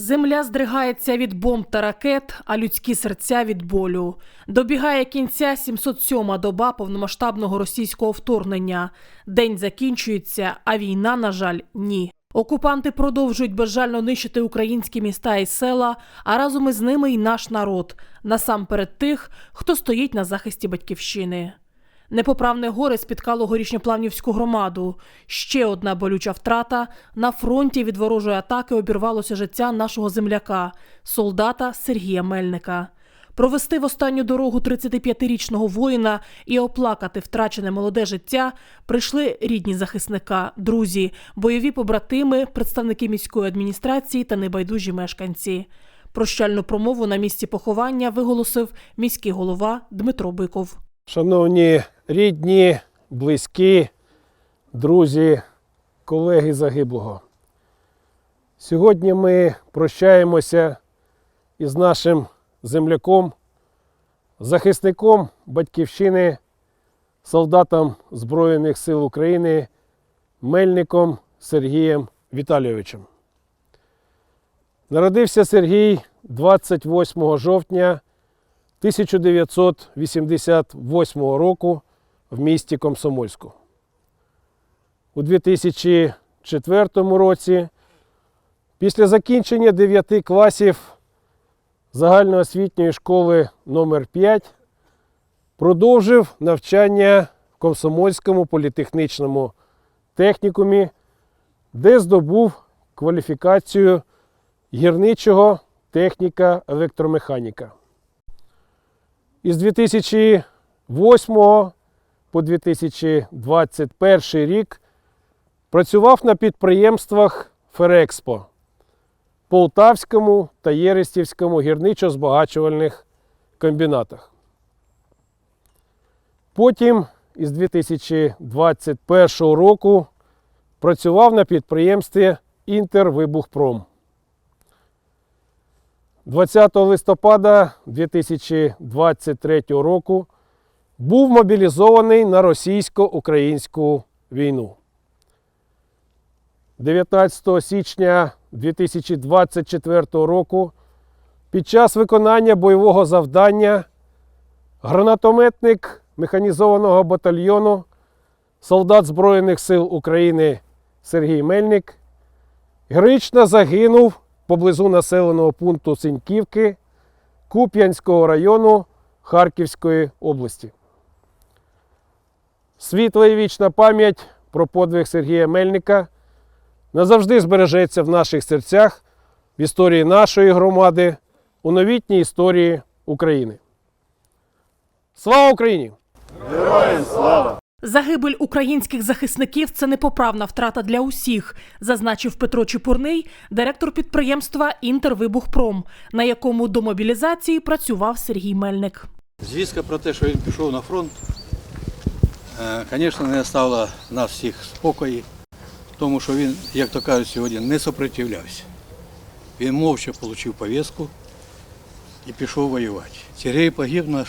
Земля здригається від бомб та ракет, а людські серця від болю. Добігає кінця 707-ма доба повномасштабного російського вторгнення. День закінчується, а війна, на жаль, ні. Окупанти продовжують безжально нищити українські міста і села, а разом із ними й наш народ, насамперед тих, хто стоїть на захисті батьківщини. Непоправне горе спіткало горішньоплавнівську громаду. Ще одна болюча втрата. На фронті від ворожої атаки обірвалося життя нашого земляка, солдата Сергія Мельника. Провести в останню дорогу 35-річного воїна і оплакати втрачене молоде життя прийшли рідні захисника, друзі, бойові побратими, представники міської адміністрації та небайдужі мешканці. Прощальну промову на місці поховання виголосив міський голова Дмитро Биков. Шановні рідні, близькі, друзі, колеги загиблого. Сьогодні ми прощаємося із нашим земляком, захисником батьківщини, солдатом Збройних сил України, Мельником Сергієм Віталійовичем. Народився Сергій 28 жовтня 1988 року в місті Комсомольську. У 2004 році, після закінчення 9 класів загальноосвітньої школи номер 5 продовжив навчання в Комсомольському політехнічному технікумі, де здобув кваліфікацію гірничого техніка електромеханіка. Із 2008 по 2021 рік працював на підприємствах Ферекспо, Полтавському та Єрестівському гірничо-збагачувальних комбінатах. Потім із 2021 року працював на підприємстві Інтервибухпром. 20 листопада 2023 року був мобілізований на російсько-українську війну. 19 січня 2024 року під час виконання бойового завдання гранатометник механізованого батальйону солдат Збройних сил України Сергій Мельник героїчно загинув поблизу населеного пункту Синьківки Куп'янського району Харківської області. Світла і вічна пам'ять про подвиг Сергія Мельника назавжди збережеться в наших серцях, в історії нашої громади, у новітній історії України. Слава Україні! Загибель українських захисників це непоправна втрата для усіх, зазначив Петро Чепурний, директор підприємства Інтервибухпром, на якому до мобілізації працював Сергій Мельник. Звістка про те, що він пішов на фронт, е, звісно, не оставила нас всіх спокої, тому що він, як то кажуть сьогодні, не сопротивлявся. Він мовча отримав повістку і пішов воювати. Сергій погиб наш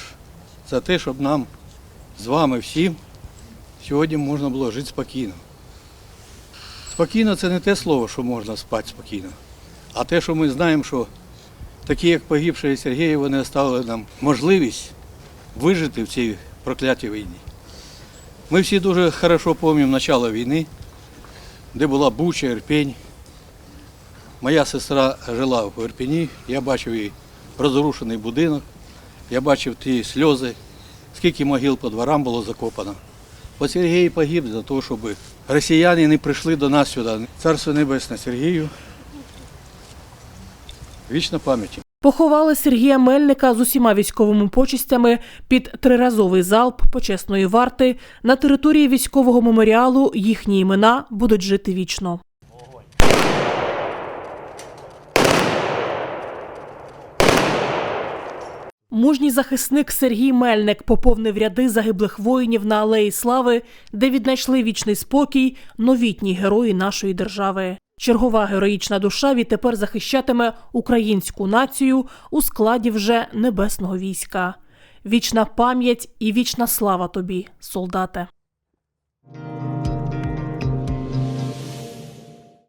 за те, щоб нам з вами всім сьогодні можна було жити спокійно. Спокійно це не те слово, що можна спати спокійно, а те, що ми знаємо, що такі, як погибший Сергій, вони оставили нам можливість вижити в цій проклятій війні. Ми всі дуже хорошо пам'ятаємо начало війни, де була Буча, Ірпень. Моя сестра жила в Ірпені, я бачив її розрушений будинок, я бачив ті сльози, скільки могил по дворам було закопано. От Сергій погиб за те, щоб росіяни не прийшли до нас сюди. Царство Небесне Сергію. Вічна пам'ять. Поховали Сергія Мельника з усіма військовими почистями під триразовий залп почесної варти. На території військового меморіалу їхні імена будуть жити вічно. Мужній захисник Сергій Мельник поповнив ряди загиблих воїнів на Алеї Слави, де віднайшли вічний спокій новітні герої нашої держави. Чергова героїчна душа відтепер захищатиме українську націю у складі вже небесного війська. Вічна пам'ять і вічна слава тобі, солдате.